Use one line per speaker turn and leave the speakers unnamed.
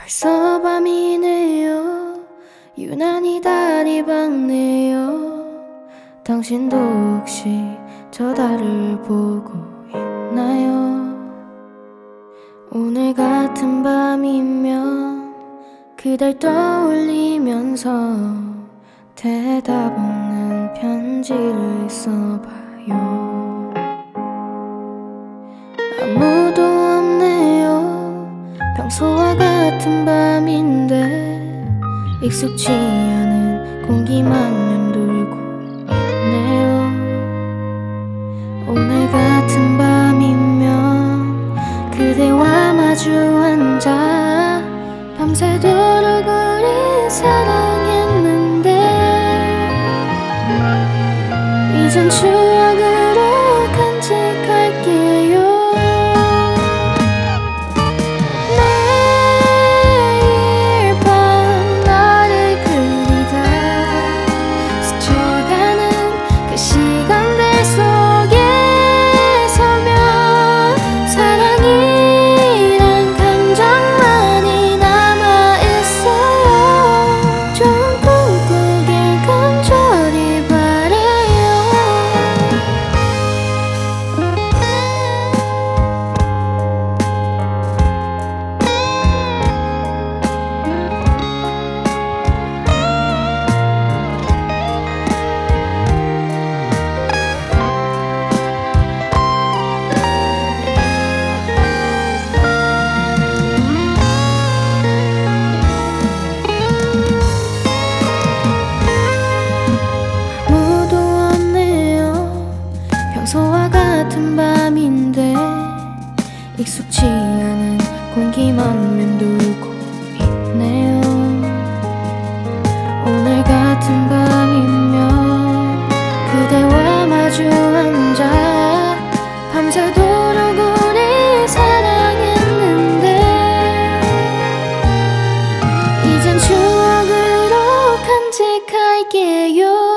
벌써 밤이네요. 유난히 달이 밝네요. 당신도 혹시 저 달을 보고 있나요? 오늘 같은 밤이면 그댈 떠올리면서 대답 없는 편지를 써봐요. 아무도 없네요. 평소와 같 은 밤인데 익숙치 않은 공기만 맴돌고 있네요. 오늘 같은 밤이면 그대와 마주 앉아 밤새도록 우리 사랑했는데 이젠 추억은 같은 밤인데 익숙치 않은 공기만 맴돌고 있네요. 오늘 같은 밤이면 그대와 마주 앉아 밤새도록 우리 사랑했는데 이젠 추억으로 간직할게요.